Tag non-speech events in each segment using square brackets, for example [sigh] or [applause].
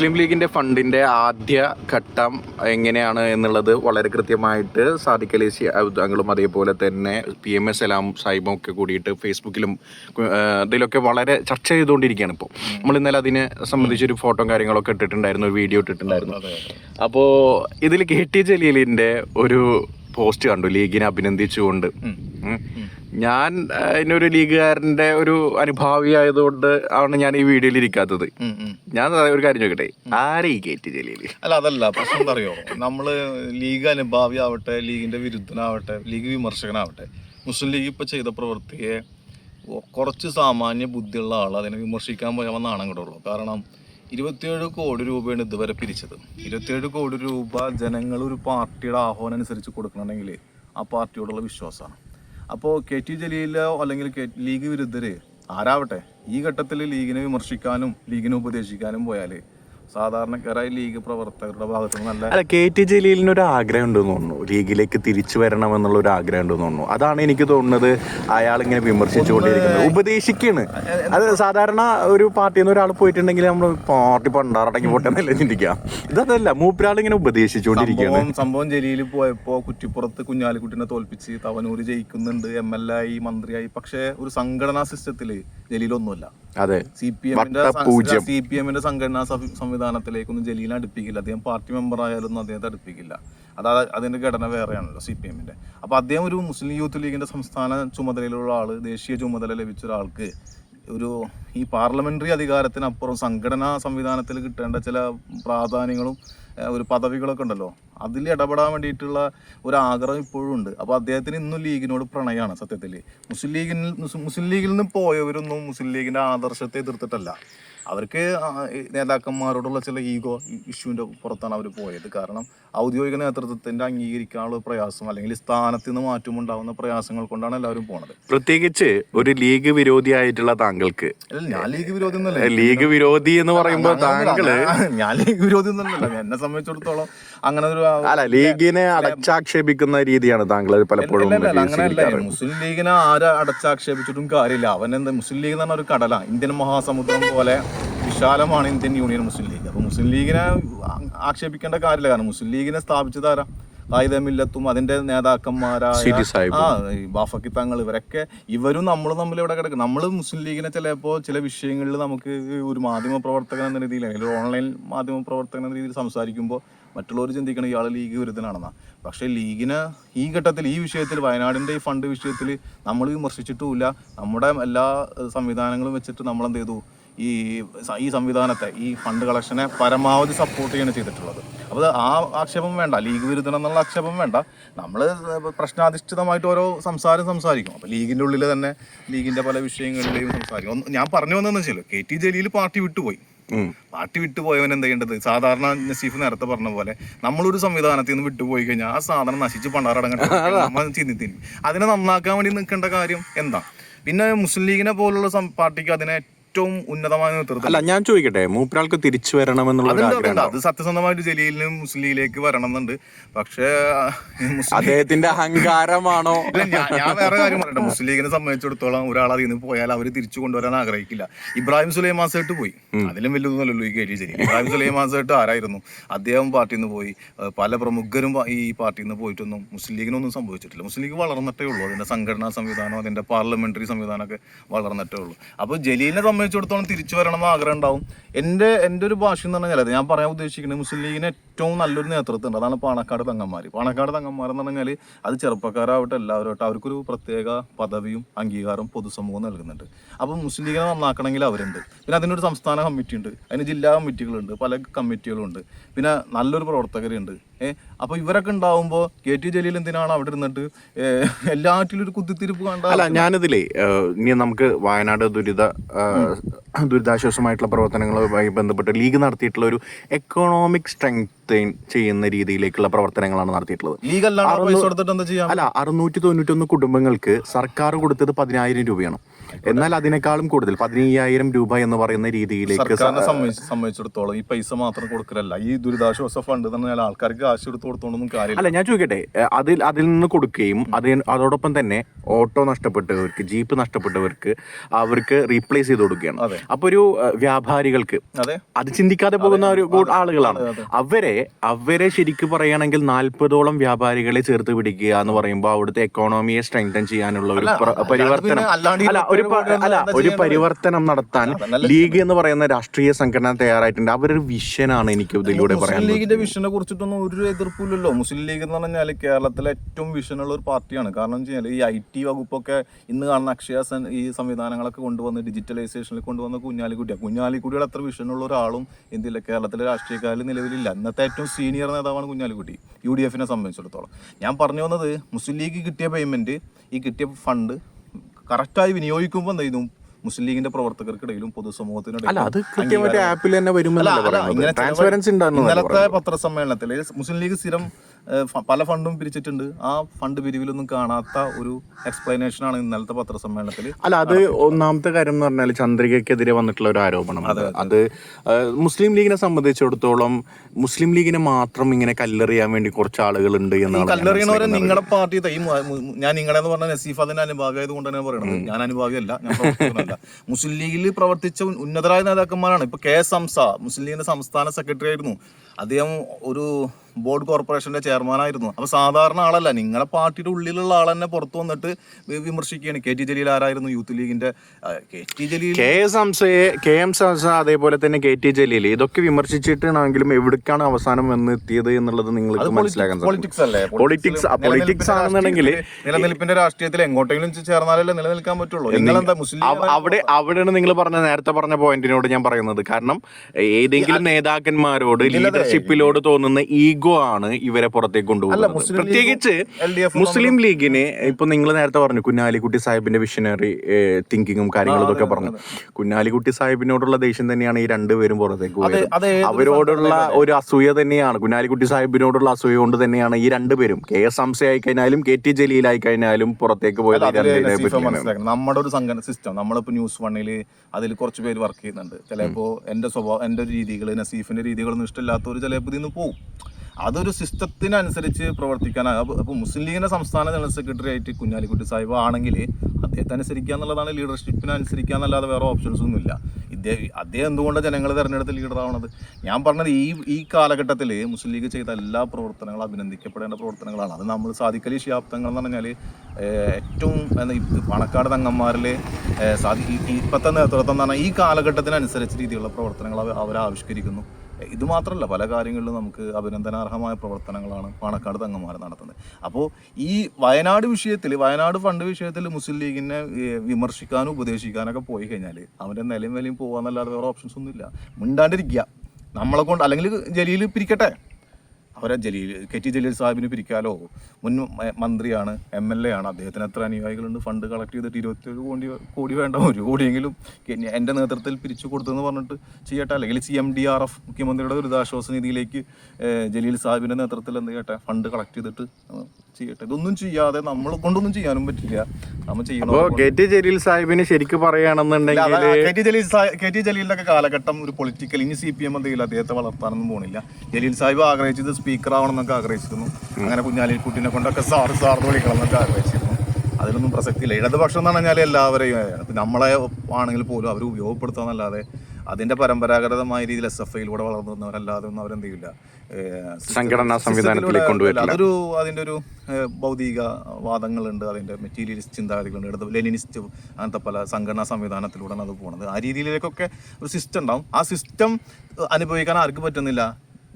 മുസ്ലിം ലീഗിന്റെ ഫണ്ടിന്റെ ആദ്യ ഘട്ടം എങ്ങനെയാണ് എന്നുള്ളത് വളരെ കൃത്യമായിട്ട് സാദിഖ് അലി താങ്കളും അതേപോലെ തന്നെ പി എം എസ് സലാം സാഹിബും ഒക്കെ കൂടിയിട്ട് ഫേസ്ബുക്കിലും ഇതിലൊക്കെ വളരെ ചർച്ച ചെയ്തുകൊണ്ടിരിക്കുകയാണ് ഇപ്പോൾ നമ്മൾ ഇന്നലെ അതിനെ സംബന്ധിച്ചൊരു ഫോട്ടോ കാര്യങ്ങളൊക്കെ ഇട്ടിട്ടുണ്ടായിരുന്നു ഒരു വീഡിയോ ഇട്ടിട്ടുണ്ടായിരുന്നു. അപ്പോൾ ഇതിൽ കെ ടി ജലീലിന്റെ ഒരു പോസ്റ്റ് കണ്ടു ലീഗിനെ അഭിനന്ദിച്ചുകൊണ്ട്. ഞാൻ അതിനൊരു ലീഗുകാരന്റെ ലീഗുകാരന്റെ ഒരു അനുഭാവി ആയതുകൊണ്ട് ആണ് ഞാൻ ഈ വീഡിയോയിൽ ഇരിക്കാത്തത്. ഞാൻ ഒരു കാര്യം ചോദിക്കട്ടെ? ആരെ ഈ കയറ്റി ജലീൽ അല്ല അതല്ല പ്രശ്നം പറയോ നമ്മൾ ലീഗ് അനുഭാവി ആവട്ടെ ലീഗിന്റെ വിരുദ്ധനാവട്ടെ ലീഗ് വിമർശകനാവട്ടെ മുസ്ലിം ലീഗ് ഇപ്പൊ ചെയ്ത പ്രവൃത്തിയെ കുറച്ച് സാമാന്യ ബുദ്ധിയുള്ള ആൾ അതിനെ വിമർശിക്കാൻ പോയാൽ നാണം കിട്ടുള്ളൂ കാരണം ഇരുപത്തിയേഴ് കോടി രൂപയാണ് ഇതുവരെ പിരിച്ചത്. ഇരുപത്തിയേഴ് കോടി രൂപ ജനങ്ങൾ ഒരു പാർട്ടിയുടെ ആഹ്വാനം അനുസരിച്ച് കൊടുക്കണമെങ്കിൽ ആ പാർട്ടിയോടുള്ള വിശ്വാസമാണ്. അപ്പോൾ കെ ടി ജലീലോ അല്ലെങ്കിൽ ലീഗ് വിരുദ്ധര് ആരാവട്ടെ ഈ ഘട്ടത്തിൽ ലീഗിനെ വിമർശിക്കാനും ലീഗിനെ ഉപദേശിക്കാനും പോയാൽ സാധാരണക്കാരായ ലീഗ് പ്രവർത്തകരുടെ ഭാഗത്ത് നല്ല അല്ല കെ ടി ജലീലിന് ഒരു ആഗ്രഹം ഉണ്ടെന്ന് തോന്നുന്നു. ലീഗിലേക്ക് തിരിച്ചു വരണം എന്നുള്ള ഒരു ആഗ്രഹം ഉണ്ടെന്ന് തോന്നുന്നു. അതാണ് എനിക്ക് തോന്നുന്നത് അയാൾ ഇങ്ങനെ വിമർശിച്ചുകൊണ്ടിരിക്കുന്നത് ഉപദേശിക്കാണ്. അത് സാധാരണ ഒരു പാർട്ടിയിൽ നിന്ന് ഒരാൾ പോയിട്ടുണ്ടെങ്കിൽ നമ്മൾ പാർട്ടി പണ്ടാറടങ്ങി പോട്ടെ എന്നല്ലേ ചിന്തിക്കുക. ഇതല്ല മൂപ്പരാൾ ഇങ്ങനെ ഉപദേശിച്ചുകൊണ്ടിരിക്കുകയാണ്. സംഭവം സംഭവം ജലീൽ പോയപ്പോ കുറ്റിപ്പുറത്ത് കുഞ്ഞാലിക്കുട്ടിനെ തോൽപ്പിച്ച് തവനൂര് ജയിക്കുന്നുണ്ട് എം എൽ എ ആയി മന്ത്രിയായി. പക്ഷേ ഒരു സംഘടനാ സിസ്റ്റത്തിൽ ജലീലൊന്നുമല്ല. അതെ. സി പി എമ്മിന്റെ. സി പി എമ്മിന്റെ സംഘടനാ സംവിധാനത്തിലേക്കൊന്നും ജലീലിനെ അടുപ്പിക്കില്ല. അദ്ദേഹം പാർട്ടി മെമ്പർ ആയാലൊന്നും അദ്ദേഹത്തെ അടുപ്പിക്കില്ല. അതാ അതിന്റെ ഘടന വേറെയാണല്ലോ സി പി എമ്മിന്റെ അപ്പൊ അദ്ദേഹം ഒരു മുസ്ലിം യൂത്ത് ലീഗിന്റെ സംസ്ഥാന ചുമതലയിലുള്ള ആൾ ദേശീയ ചുമതല ലഭിച്ച ഒരാൾക്ക് ഒരു ഈ പാർലമെന്ററി അധികാരത്തിനപ്പുറം സംഘടനാ സംവിധാനത്തിൽ കിട്ടേണ്ട ചില പ്രാധാന്യങ്ങളും ഒരു പദവികളൊക്കെ ഉണ്ടല്ലോ. അതിൽ ഇടപെടാൻ വേണ്ടിയിട്ടുള്ള ഒരു ആഗ്രഹം ഇപ്പോഴും ഉണ്ട്. അപ്പോൾ അദ്ദേഹത്തിന് ഇന്നും ലീഗിനോട് പ്രണയമാണ് സത്യത്തിൽ മുസ്ലിം ലീഗിൽ മുസ്ലിം ലീഗിൽ നിന്ന് പോയവരൊന്നും മുസ്ലിം ലീഗിന്റെ ആദർശത്തെ എതിർത്തിട്ടല്ല. അവർക്ക് നേതാക്കന്മാരോടുള്ള ചില ഈഗോ ഇഷ്യൂവിന്റെ പുറത്താണ് അവർ പോയത്. കാരണം ഔദ്യോഗിക നേതൃത്വത്തിന്റെ അംഗീകരിക്കാനുള്ള പ്രയാസം അല്ലെങ്കിൽ സ്ഥാനത്ത് നിന്ന് മാറ്റമുണ്ടാകുന്ന പ്രയാസങ്ങൾ കൊണ്ടാണ് എല്ലാവരും പോണത്. പ്രത്യേകിച്ച് ഒരു ലീഗ് വിരോധി ആയിട്ടുള്ള താങ്കൾക്ക്. ഞാൻ ലീഗ് വിരോധി ലീഗ് വിരോധി എന്ന് പറയുമ്പോൾ താങ്കൾ ഞാൻ ലീഗ് വിരോധി എന്നല്ല എന്നെ സംബന്ധിച്ചിടത്തോളം അങ്ങനെ ഒരു അല്ല ലീഗിനെ അടച്ചാക്ഷേപിക്കുന്ന രീതിയാണ് താങ്കൾ പലപ്പോഴും അങ്ങനെയല്ല. മുസ്ലിം ലീഗിനെ ആര് അടച്ചാക്ഷേപിച്ചിട്ടും കാര്യമില്ല. അവൻ എന്താ മുസ്ലിം ലീഗ് എന്ന് പറഞ്ഞ ഒരു കടല. ഇന്ത്യൻ മഹാസമുദ്രം പോലെ വിശാലമാണ് ഇന്ത്യൻ യൂണിയൻ മുസ്ലിം ലീഗ്. അപ്പൊ മുസ്ലിം ലീഗിനെ ആക്ഷേപിക്കേണ്ട കാര്യമില്ല. കാരണം മുസ്ലിം ലീഗിനെ സ്ഥാപിച്ചത് ആരാ? കായികമില്ലത്തും അതിന്റെ നേതാക്കന്മാരായ ആ ബാഫക്കി തങ്ങൾ ഇവരൊക്കെ ഇവരും നമ്മളും തമ്മിൽ ഇവിടെ കിടക്കും. നമ്മൾ മുസ്ലിം ലീഗിനെ ചിലപ്പോൾ ചില വിഷയങ്ങളിൽ നമുക്ക് ഒരു മാധ്യമ പ്രവർത്തകൻ എന്ന രീതിയിൽ അല്ലെങ്കിൽ ഓൺലൈൻ മാധ്യമ പ്രവർത്തകൻ എന്ന രീതിയിൽ സംസാരിക്കുമ്പോൾ മറ്റുള്ളവർ ചിന്തിക്കണം ഇയാൾ ലീഗ് വിരുദ്ധനാണെന്നാണ് പക്ഷെ ലീഗിന് ഈ ഘട്ടത്തിൽ ഈ വിഷയത്തിൽ വയനാടിന്റെ ഈ ഫണ്ട് വിഷയത്തിൽ നമ്മൾ വിമർശിച്ചിട്ടുമില്ല. നമ്മുടെ എല്ലാ സംവിധാനങ്ങളും വെച്ചിട്ട് നമ്മൾ എന്ത് ചെയ്തു? ഈ ഈ സംവിധാനത്തെ ഈ ഫണ്ട് കളക്ഷനെ പരമാവധി സപ്പോർട്ട് ചെയ്യാണ് ചെയ്തിട്ടുള്ളത്. അപ്പോൾ ആ ആക്ഷേപം വേണ്ട ലീഗ് വിരുദ്ധം എന്നുള്ള ആക്ഷേപം വേണ്ട. നമ്മൾ പ്രശ്നാധിഷ്ഠിതമായിട്ട് ഓരോ സംസാരം സംസാരിക്കും. അപ്പോൾ ലീഗിന്റെ ഉള്ളിൽ തന്നെ ലീഗിന്റെ പല വിഷയങ്ങളിലെയും സംസാരിക്കും. ഞാൻ പറഞ്ഞു വന്നതെന്ന് വെച്ചാൽ കെ ടി ജലീൽ പാർട്ടി വിട്ടുപോയി. പാർട്ടി വിട്ടുപോയവൻ എന്താ ചെയ്യേണ്ടത്? സാധാരണ നസീഫ് നേരത്തെ പറഞ്ഞ പോലെ നമ്മളൊരു സംവിധാനത്തിൽ നിന്ന് വിട്ടുപോയി കഴിഞ്ഞാൽ ആ സാധനം നശിച്ച് പണ്ടാറടങ്ങട്ടെ [laughs] ചിന്തിത്തിരി അതിനെ നന്നാക്കാൻ വേണ്ടി നിൽക്കേണ്ട കാര്യം എന്താ? പിന്നെ മുസ്ലിം ലീഗിനെ പോലുള്ള പാർട്ടിക്ക് അതിനെ ഏറ്റവും ഉന്നതമായ നേതൃത്വം. അല്ല ഞാൻ ചോദിക്കട്ടെ മൂപ്പരാൾക്ക് തിരിച്ചു വരണം എന്നുള്ള അത് സത്യസന്ധമായിട്ട് ജലീലിനും മുസ്ലിം ലീഗിലേക്ക് വരണം എന്നുണ്ട് പക്ഷേ അദ്ദേഹത്തിന്റെ അഹങ്കാരമാണോ? [laughs] ഞാൻ വേറെ കാര്യം പറയട്ടെ. മുസ്ലിം ലീഗിനെ സംബന്ധിച്ചിടത്തോളം ഒരാൾ അതിൽ നിന്ന് പോയാൽ അവർ തിരിച്ചു കൊണ്ടുവരാൻ ആഗ്രഹിക്കില്ല. ഇബ്രാഹിം സുലൈമാൻ സേട്ട് പോയി അതിലും വലുതൊന്നുമല്ലല്ലോ ഈ കേട്ടി ശരി. ഇബ്രാഹിം സുലൈമാൻ സേട്ട് ആരായിരുന്നു? അദ്ദേഹം പാർട്ടിയിൽ നിന്ന് പോയി. പല പ്രമുഖരും ഈ പാർട്ടിയിൽ നിന്ന് പോയിട്ടൊന്നും മുസ്ലിം ലീഗിനൊന്നും സംഭവിച്ചിട്ടില്ല. മുസ്ലിം ലീഗ് വളർന്നിട്ടേ ഉള്ളൂ. അതിന്റെ സംഘടനാ സംവിധാനം അതിന്റെ പാർലമെന്ററി സംവിധാനമൊക്കെ വളർന്നിട്ടേ ഉള്ളൂ. അപ്പോൾ ജലീലിനെ സംബന്ധിച്ചിടത്തോളം തിരിച്ചു വരണം എന്ന് ആഗ്രഹം ഉണ്ടാവും. എന്റെ എന്റെ ഒരു ഭാഷ എന്ന് പറഞ്ഞാൽ ഞാൻ പറയാൻ ഉദ്ദേശിക്കുന്നത് മുസ്ലിം ലീഗിന് ഏറ്റവും നല്ലൊരു നേതൃത്വം ഉണ്ട് അതാണ് പാണക്കാട് തങ്ങന്മാർ പാണക്കാട് തങ്ങന്മാർ എന്ന് പറഞ്ഞാൽ അത് ചെറുപ്പക്കാരാവട്ടെ എല്ലാവരും അവർക്കൊരു പ്രത്യേക പദവിയും അംഗീകാരവും പൊതുസമൂഹം നൽകുന്നുണ്ട്. അപ്പം മുസ്ലിം ലീഗിനെ നന്നാക്കണമെങ്കിൽ അവരുണ്ട്. പിന്നെ അതിനൊരു സംസ്ഥാന കമ്മിറ്റി ഉണ്ട് അതിന് ജില്ലാ കമ്മിറ്റികളുണ്ട്. പല കമ്മിറ്റികളുണ്ട്. പിന്നെ നല്ലൊരു പ്രവർത്തകരുണ്ട്. ഏഹ് അപ്പോൾ ഇവരൊക്കെ ഉണ്ടാവുമ്പോൾ കെ ടി ജലീൽ എന്തിനാണ് അവിടെ ഇരുന്നിട്ട് എല്ലാറ്റിലും ഒരു കുത്തിത്തിരിപ്പ് കണ്ട അല്ല ഞാനിതിലേ ഇനി നമുക്ക് വയനാട് ദുരിത ദുരിതാശ്വാസമായിട്ടുള്ള പ്രവർത്തനങ്ങളുമായി ബന്ധപ്പെട്ട് ലീഗ് നടത്തിയിട്ടുള്ള ഒരു എക്കണോമിക് സ്ട്രെങ്ത് ചെയ്യുന്ന രീതിയിലേക്കുള്ള പ്രവർത്തനങ്ങളാണ് നടത്തിയിട്ടുള്ളത്. അല്ല അറുന്നൂറ്റി തൊണ്ണൂറ്റി ഒന്ന് കുടുംബങ്ങൾക്ക് സർക്കാർ കൊടുത്തത് പതിനായിരം രൂപയാണ്. എന്നാൽ അതിനേക്കാളും കൂടുതൽ പതിനയ്യായിരം രൂപ എന്ന് പറയുന്ന രീതിയിലേക്ക് സംബന്ധിച്ചിടത്തോളം ഈ പൈസ മാത്രം കൊടുക്കലല്ല. ഈ ദുരിതാശ്വാസ ഫണ്ട് ആൾക്കാർക്ക് കാശ് എടുത്ത് കൊടുത്തോണ്ടൊന്നും കാര്യമില്ല. അല്ല ഞാൻ ചോദിക്കട്ടെ അതിൽ അതിൽ നിന്ന് കൊടുക്കുകയും അതിന് അതോടൊപ്പം തന്നെ ഓട്ടോ നഷ്ടപ്പെട്ടവർക്ക് ജീപ്പ് നഷ്ടപ്പെട്ടവർക്ക് അവർക്ക് റീപ്ലേസ് ചെയ്ത് കൊടുക്കുകയാണ്. അപ്പൊ ഒരു വ്യാപാരികൾക്ക് അതെ. ചിന്തിക്കാതെ പോകുന്ന ഒരു ആളുകളാണ്. അവരെ അവരെ ശരിക്കും പറയുകയാണെങ്കിൽ നാൽപ്പതോളം വ്യാപാരികളെ ചേർത്ത് പിടിക്കുക എന്ന് പറയുമ്പോൾ അവിടുത്തെ എക്കോണമിയെ സ്ട്രെങ്തൻ ചെയ്യാനുള്ള ഒരു പരിവർത്തനം. അല്ലാണ്ട് അല്ല ഒരു മുപ്പത് അല്ല ഒരു പരിവർത്തനം നടത്താൻ ലീഗ് എന്ന് പറയുന്ന രാഷ്ട്രീയ സംഘടന തയ്യാറായിട്ടുണ്ട്. അവരൊരു വിഷനാണ് എനിക്ക് ഇതിലൂടെ മുസ്ലിം പറയാൻ ലീഗിന്റെ വിഷനെ കുറിച്ചിട്ടൊന്നും ഒരു എതിർപ്പില്ലല്ലോ മുസ്ലിം ലീഗ് എന്ന് പറഞ്ഞാൽ കേരളത്തിലെ ഏറ്റവും വിഷനുള്ള ഒരു പാർട്ടിയാണ്. കാരണം എന്ന് വെച്ചാൽ ഈ ഐ ടി വകുപ്പൊക്കെ ഇന്ന് കാണുന്ന അക്ഷയ ഈ സംവിധാനങ്ങളൊക്കെ കൊണ്ടുവന്ന് ഡിജിറ്റലൈസേഷനിൽ കൊണ്ടുവന്ന കുഞ്ഞാലിക്കുട്ടിയാണ് കുഞ്ഞാലിക്കുട്ടിയുടെ അത്ര വിഷനുള്ള ഒരാളും എന്തില്ല കേരളത്തിലെ രാഷ്ട്രീയക്കാരിൽ നിലവിലില്ല. ഇന്നത്തെ ഏറ്റവും സീനിയർ നേതാവാണ് കുഞ്ഞാലിക്കുട്ടി യു ഡി എഫിനെ സംബന്ധിച്ചിടത്തോളം. ഞാൻ പറഞ്ഞു വന്നത് മുസ്ലിം ലീഗ് കിട്ടിയ പേയ്മെന്റ് ഈ കിട്ടിയ ഫണ്ട് കറക്റ്റായി വിനിയോഗിക്കുമ്പോൾ എന്ത് ചെയ്യുന്നു മുസ്ലിം ലീഗിന്റെ പ്രവർത്തകർക്കിടയിലും ഉണ്ടാകുന്നു ഇന്നലത്തെ പത്രസമ്മേളനത്തിൽ മുസ്ലിം ലീഗ് സ്ഥിരം പല ഫണ്ടും പിരിച്ചിട്ടുണ്ട്. ആ ഫണ്ട് പിരിവിലൊന്നും കാണാത്ത ഒരു എക്സ്പ്ലനേഷൻ ആണ് ഇന്നലത്തെ പത്രസമ്മേളനത്തിൽ അല്ല അത് ഒന്നാമത്തെ കാര്യം എന്ന് പറഞ്ഞാൽ ചന്ദ്രികയ്ക്കെതിരെ വന്നിട്ടുള്ള ഒരു ആരോപണം. അത് മുസ്ലിം ലീഗിനെ സംബന്ധിച്ചിടത്തോളം മുസ്ലിം ലീഗിനെ മാത്രം ഇങ്ങനെ കല്ലെറിയാൻ വേണ്ടി കുറച്ച് ആളുകളുണ്ട് എന്നാണ് ഞാൻ കല്ലെറിയണവരെ നിങ്ങളുടെ പാർട്ടി തൈ ഞാൻ നിങ്ങളെന്ന് പറഞ്ഞ നസീഫ് അതിന്റെ അനുഭാവിയായത് കൊണ്ട് തന്നെ പറയണത്. ഞാൻ അനുഭാവിയല്ല ഞാൻ പ്രവർത്തകനല്ല. മുസ്ലിം ലീഗിൽ പ്രവർത്തിച്ച ഉന്നതരായ നേതാക്കന്മാരാണ്. ഇപ്പൊ കെ എസ് ഹംസ മുസ്ലിം ലീഗിന്റെ സംസ്ഥാന സെക്രട്ടറി ആയിരുന്നു. അദ്ദേഹം ഒരു ബോർഡ് കോർപ്പറേഷന്റെ ചെയർമാൻ ആയിരുന്നു അപ്പൊ സാധാരണ ആളല്ല. നിങ്ങളെ പാർട്ടിയുടെ ഉള്ളിലുള്ള ആൾ തന്നെ പുറത്തു വന്നിട്ട് വിമർശിക്കുകയാണ്. കെ ടി ജലീൽ ആരായിരുന്നു? യൂത്ത് ലീഗിന്റെ K T Jaleel K S ഹംസയെ K M Hamza അതേപോലെ തന്നെ കെ ടി ജലീൽ. ഇതൊക്കെ വിമർശിച്ചിട്ടാണെങ്കിലും എവിടേക്കാണ് അവസാനം വന്ന് എത്തിയത് എന്നുള്ളത് നിങ്ങൾക്ക് മനസ്സിലാക്കാൻ പൊളിറ്റിക്സ് അല്ലേ? പൊളിറ്റിക്സ് പൊളിറ്റിക്സ് ആണെന്നുണ്ടെങ്കിൽ നിലനിൽപ്പിന്റെ രാഷ്ട്രീയത്തിൽ എങ്ങോട്ടെങ്കിലും ചേർന്നാലല്ലേ നിലനിൽക്കാൻ പറ്റുള്ളൂ. നിങ്ങളെന്താ മുസ്ലിം അവിടെ അവിടെയാണ് നിങ്ങൾ പറഞ്ഞ നേരത്തെ പറഞ്ഞ പോയിന്റിനോട് ഞാൻ പറയുന്നത്. കാരണം ഏതെങ്കിലും നേതാക്കന്മാരോട് ലീഡർഷിപ്പിലോട് തോന്നുന്ന ഈഗോ ആണ് ഇവരെ പുറത്തേക്ക് കൊണ്ടുപോകുന്നത്. പ്രത്യേകിച്ച് മുസ്ലിം ലീഗിന് ഇപ്പൊ നിങ്ങൾ നേരത്തെ പറഞ്ഞു കുഞ്ഞാലിക്കുട്ടി സാഹിബിന്റെ വിഷനറി തിങ്കിങ്ങും കാര്യങ്ങളും ഇതൊക്കെ പറഞ്ഞു. കുഞ്ഞാലിക്കുട്ടി സാഹിബിനോടുള്ള ദേഷ്യം തന്നെയാണ് ഈ രണ്ടുപേരും പുറത്തേക്ക് പോയത്. അവരോടുള്ള ഒരു അസൂയ തന്നെയാണ് കുഞ്ഞാലിക്കുട്ടി സാഹിബിനോടുള്ള അസൂയ കൊണ്ട് തന്നെയാണ് ഈ രണ്ടുപേരും കെ എസ് ഹംസ ആയി കഴിഞ്ഞാലും കെ ടി ജലീലായി കഴിഞ്ഞാലും പുറത്തേക്ക് പോയത് നമ്മുടെ ഒരു സംഘടന സിസ്റ്റം നമ്മളിപ്പോ ന്യൂസ് വണ്ണിൽ അതിൽ കുറച്ച് പേര് വർക്ക് ചെയ്യുന്നുണ്ട്. ചിലപ്പോ എന്റെ സ്വഭാവം എന്റെ രീതികൾ നസീഫിന്റെ രീതികളൊന്നും ഇഷ്ടമില്ലാത്തവർ ചിലപ്പോൾ ഇതിന്ന് പോകും അതൊരു സിസ്റ്റത്തിനനുസരിച്ച് പ്രവർത്തിക്കാനാണ് അപ്പോൾ അപ്പൊ മുസ്ലിം ലീഗിന്റെ സംസ്ഥാന ജനറൽ സെക്രട്ടറി ആയിട്ട് കുഞ്ഞാലിക്കുട്ടി സാഹിബ് ആണെങ്കിൽ അദ്ദേഹത്തെ അനുസരിക്കുക എന്നുള്ളതാണ് ലീഡർഷിപ്പിനെ അനുസരിക്കുക എന്നല്ലാതെ വേറെ ഓപ്ഷൻസ് ഒന്നുമില്ല ഇദ്ദേഹം അദ്ദേഹം എന്തുകൊണ്ട് ജനങ്ങൾ തിരഞ്ഞെടുത്ത് ലീഡർ ആവണത്? ഞാൻ പറഞ്ഞത് ഈ ഈ കാലഘട്ടത്തിൽ മുസ്ലിം ലീഗ് ചെയ്ത എല്ലാ പ്രവർത്തനങ്ങളും അഭിനന്ദിക്കപ്പെടേണ്ട പ്രവർത്തനങ്ങളാണ്. അത് നമ്മൾ സാധിക്കലി ശാബ്ദങ്ങൾ എന്ന് പറഞ്ഞാൽ ഏറ്റവും പണക്കാട് തങ്ങന്മാരിൽ സാധി ഇപ്പോഴത്തെ നേതൃത്വം എന്ന് പറഞ്ഞാൽ ഈ കാലഘട്ടത്തിനനുസരിച്ച് രീതിയിലുള്ള പ്രവർത്തനങ്ങൾ അവർ ആവിഷ്കരിക്കുന്നു ഇത് മാത്രമല്ല പല കാര്യങ്ങളിലും നമുക്ക് അഭിനന്ദനാർഹമായ പ്രവർത്തനങ്ങളാണ് പാണക്കാട് തങ്ങന്മാർ നടത്തുന്നത്. അപ്പോൾ ഈ വയനാട് വിഷയത്തിൽ വയനാട് ഫണ്ട് വിഷയത്തിൽ മുസ്ലിം ലീഗിനെ വിമർശിക്കാനും ഉപദേശിക്കാനൊക്കെ പോയി കഴിഞ്ഞാൽ അവന്റെ നിലയും വിലയും പോകാന്നല്ലാതെ വേറെ ഓപ്ഷൻസ് ഒന്നുമില്ല. മിണ്ടാണ്ടിരിക്കുക നമ്മളെ കൊണ്ട് അല്ലെങ്കിൽ ജലീൽ പിരിക്കട്ടെ. അവരെ ജലീൽ കെ ടി ജലീൽ സാഹിബിന് പിരിക്കാലോ? മുൻ മന്ത്രിയാണ് എം എൽ എ ആണ്. അദ്ദേഹത്തിന് എത്ര അനുയായികളുണ്ട്? ഫണ്ട് കളക്ട് ചെയ്തിട്ട് ഇരുപത്തിയേഴ് കോടി കോടി വേണ്ട. ഒരു കോടിയെങ്കിലും എന്റെ നേതൃത്വത്തിൽ പിരിച്ചു കൊടുത്തെന്ന് പറഞ്ഞിട്ട് ചെയ്യട്ടെ? അല്ലെങ്കിൽ C M D R F മുഖ്യമന്ത്രിയുടെ ദുരിതാശ്വാസ നിധിയിലേക്ക് ജലീൽ സാഹിബിന്റെ നേതൃത്വത്തിൽ എന്ത് ചെയ്യട്ടെ? ഫണ്ട് കളക്ട് ചെയ്തിട്ട് ചെയ്യട്ടെ. ഇതൊന്നും ചെയ്യാതെ നമ്മൾ കൊണ്ടൊന്നും ചെയ്യാനും പറ്റില്ല. നമ്മൾ ചെയ്യണം കെ ജലീൽ സാഹിബിന് ശരിക്കും പറയുകയാണെന്നുണ്ടെങ്കിൽ കെ ടി ജലീൽ സാ- കെ ടി ജലീലിന്റെ കാലഘട്ടം ഒരു പൊളിറ്റിക്കൽ ഇനി സി പി എം എന്തെങ്കിലും അദ്ദേഹത്തെ വളർത്താനൊന്നും പോണില്ല. ജലീൽ സാഹിബ് ആഗ്രഹിച്ചത് സ്പീക്കർ ആവണം എന്നൊക്കെ ആഗ്രഹിച്ചിരുന്നു. അങ്ങനെ കുഞ്ഞാലിക്കുട്ടിനെ കൊണ്ടൊക്കെ സാറ് സാറിന് വിളിക്കണം എന്നൊക്കെ ആഗ്രഹിച്ചിരുന്നു. അതിലൊന്നും പ്രസക്തിയില്ല. ഇടതുപക്ഷം എന്ന് പറഞ്ഞാൽ എല്ലാവരെയും നമ്മളെ ആണെങ്കിൽ പോലും അവർ ഉപയോഗപ്പെടുത്താന്നല്ലാതെ അതിന്റെ പരമ്പരാഗതമായ രീതിയിൽ എസ് എഫ് ഐയിലൂടെ വളർന്നു വന്നവരല്ലാതെ ഒന്നും അവരെന്ത് ചെയ്യില്ല സംഘടനാ സംവിധാനത്തിലേക്ക് കൊണ്ടുവരില്ല. അതൊരു അതിന്റെ ഒരു ഭൗതിക വാദങ്ങളുണ്ട് അതിന്റെ മെറ്റീരിയലിസ്റ്റ് ചിന്താഗതികളുണ്ട് ഇടത് ലെനിനിസ്റ്റ് അങ്ങനത്തെ പല സംഘടനാ സംവിധാനത്തിലൂടെയാണ് അത് പോകുന്നത് ആ രീതിയിലേക്കൊക്കെ ഒരു സിസ്റ്റം ഉണ്ടാവും. ആ സിസ്റ്റം അനുഭവിക്കാൻ ആർക്കും പറ്റുന്നില്ല.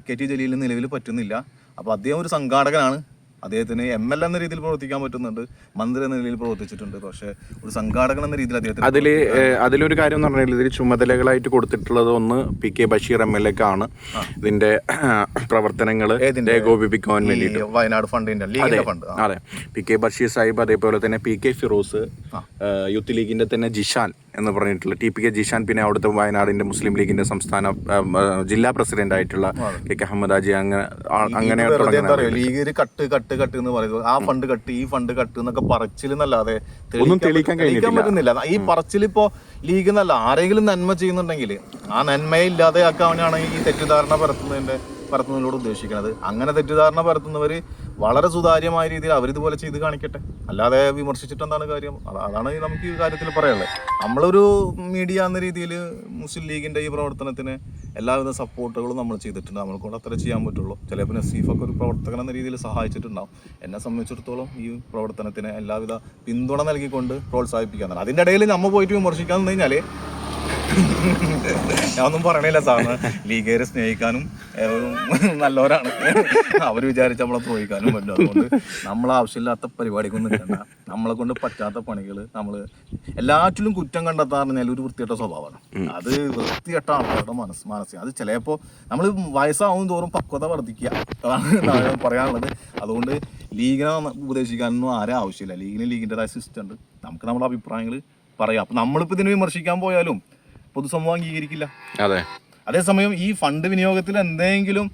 കെ ടി ജലീലിന് നിലവിൽ പറ്റുന്നില്ല. അപ്പോൾ അദ്ദേഹം ഒരു സംഘാടകനാണ്. അദ്ദേഹത്തിന് എം എൽ എന്ന രീതിയിൽ പ്രവർത്തിക്കാൻ പറ്റുന്നുണ്ട് മന്ത്രി എന്ന രീതിയിൽ പ്രവർത്തിച്ചിട്ടുണ്ട്. പക്ഷേ ഒരു സംഘാടകൻ എന്ന രീതിയിൽ അദ്ദേഹത്തിന് അതിൽ അതിലൊരു കാര്യം എന്ന് പറഞ്ഞാൽ ഇതിൽ ചുമതലകളായിട്ട് കൊടുത്തിട്ടുള്ളത് ഒന്ന് P K Basheer M L എക്കാണ് ഇതിന്റെ പ്രവർത്തനങ്ങൾ? ഏകോപിപ്പിക്കാൻ വേണ്ടി ഈ വയനാട് ഫണ്ടിന്റെ ലീഗിന്റെ ഫണ്ട്. അതെ. പി കെ ബഷീർ സാഹിബ് അതേപോലെ തന്നെ പി കെ ഫിറോസ് യൂത്ത് ലീഗിന്റെ തന്നെ ജിഷാൻ എന്ന് പറഞ്ഞിട്ടുള്ള ടി പി കെ ജിഷാൻ പിന്നെ അവിടുത്തെ വയനാടിന്റെ മുസ്ലിം ലീഗിന്റെ സംസ്ഥാന ജില്ലാ പ്രസിഡന്റ് ആയിട്ടുള്ള കെ കെ അഹമ്മദ് ആജി അങ്ങനെ അങ്ങനെ ലീഗ് കട്ട് കട്ട് കട്ട് എന്ന് പറയുന്നത്. ആ ഫണ്ട് കട്ട് ഈ ഫണ്ട് കട്ട് എന്നൊക്കെ പറച്ചിലെന്നല്ലാതെ ഒന്നും തെളിയിക്കാൻ. പറ്റുന്നില്ല. ഈ പറച്ചിൽ ഇപ്പോ ലീഗ് എന്നല്ല ആരെങ്കിലും നന്മ ചെയ്യുന്നുണ്ടെങ്കിൽ ആ നന്മയെ ഇല്ലാതെയാക്കാനാണ് ഈ തെറ്റിദ്ധാരണ പരത്തുന്നതിന്റെ പരത്തുന്നതിലൂടെ ഉദ്ദേശിക്കുന്നത്. അങ്ങനെ തെറ്റിദ്ധാരണ പരത്തുന്നവർ വളരെ സുതാര്യമായ രീതിയിൽ അവരിതുപോലെ ചെയ്ത് കാണിക്കട്ടെ. അല്ലാതെ വിമർശിച്ചിട്ട് എന്താണ് കാര്യം അതാണ് നമുക്ക് ഈ കാര്യത്തിൽ പറയാനുള്ളത്. നമ്മളൊരു മീഡിയ എന്ന രീതിയിൽ മുസ്ലിം ലീഗിന്റെ ഈ പ്രവർത്തനത്തിന് എല്ലാവിധ സപ്പോർട്ടുകളും നമ്മൾ ചെയ്തിട്ടുണ്ട്. നമ്മൾക്കൊണ്ട് അത്ര ചെയ്യാൻ പറ്റുള്ളൂ. ചിലപ്പോൾ നസീഫൊക്കെ ഒരു പ്രവർത്തകൻ എന്ന രീതിയിൽ സഹായിച്ചിട്ടുണ്ടാവും. എന്നെ സംബന്ധിച്ചിടത്തോളം ഈ പ്രവർത്തനത്തിന് എല്ലാവിധ പിന്തുണ നൽകിക്കൊണ്ട് പ്രോത്സാഹിപ്പിക്കാൻ അതിന്റെ ഇടയിൽ നമ്മൾ പോയിട്ട് വിമർശിക്കാൻ നിന്ന് കഴിഞ്ഞാൽ ഞാൻ ഒന്നും പറയണില്ല സാറിന് ലീഗേരെ സ്നേഹിക്കാനും നല്ലവരാണ്. അവർ വിചാരിച്ച നമ്മളെ ദ്രോഹിക്കാനും പറ്റും. അതുകൊണ്ട് നമ്മൾ ആവശ്യമില്ലാത്ത പരിപാടിക്കൊന്നും നിൽക്കണ്ട. നമ്മളെ കൊണ്ട് പറ്റാത്ത പണികൾ നമ്മൾ എല്ലാറ്റിലും കുറ്റം കണ്ടെത്താന്ന് പറഞ്ഞാൽ ഒരു വൃത്തികെട്ട സ്വഭാവമാണ്. അത് വൃത്തികെട്ട ആൾക്കാരുടെ മനസ്സ് മനസ്സ് അത് ചിലപ്പോൾ നമ്മൾ വയസ്സാവും തോറും പക്വത വർദ്ധിക്കുക. അതാണ് പറയാനുള്ളത്. അതുകൊണ്ട് ലീഗിനെ ഉപദേശിക്കാനൊന്നും ആരും ആവശ്യമില്ല. ലീഗിന് ലീഗിന്റെതായ സിസ്റ്റം ഉണ്ട്. നമുക്ക് നമ്മുടെ അഭിപ്രായങ്ങൾ പറയാം. അപ്പം നമ്മളിപ്പോൾ ഇതിനെ വിമർശിക്കാൻ പോയാലും പൊതുസമൂഹം അംഗീകരിക്കില്ല. അതെ. അതേസമയം ഈ ഫണ്ട് വിനിയോഗത്തിൽ എന്തെങ്കിലും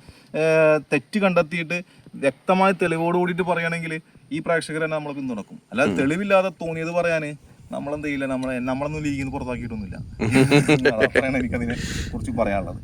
തെറ്റ് കണ്ടെത്തിയിട്ട് വ്യക്തമായ തെളിവോട് കൂടിയിട്ട് പറയുകയാണെങ്കിൽ ഈ പ്രേക്ഷകരെ തന്നെ നമ്മളെ പിന്തുണക്കും. അല്ലാതെ തെളിവില്ലാതെ തോന്നിയത് പറയാന് നമ്മളെന്ത് ചെയ്യില്ല? നമ്മളെ നമ്മളൊന്നും ലീഗിൽ നിന്ന് പുറത്താക്കിയിട്ടൊന്നുമില്ല. [laughs] അത്രയാണ് എനിക്കതിനെ കുറിച്ച് പറയാനുള്ളത്.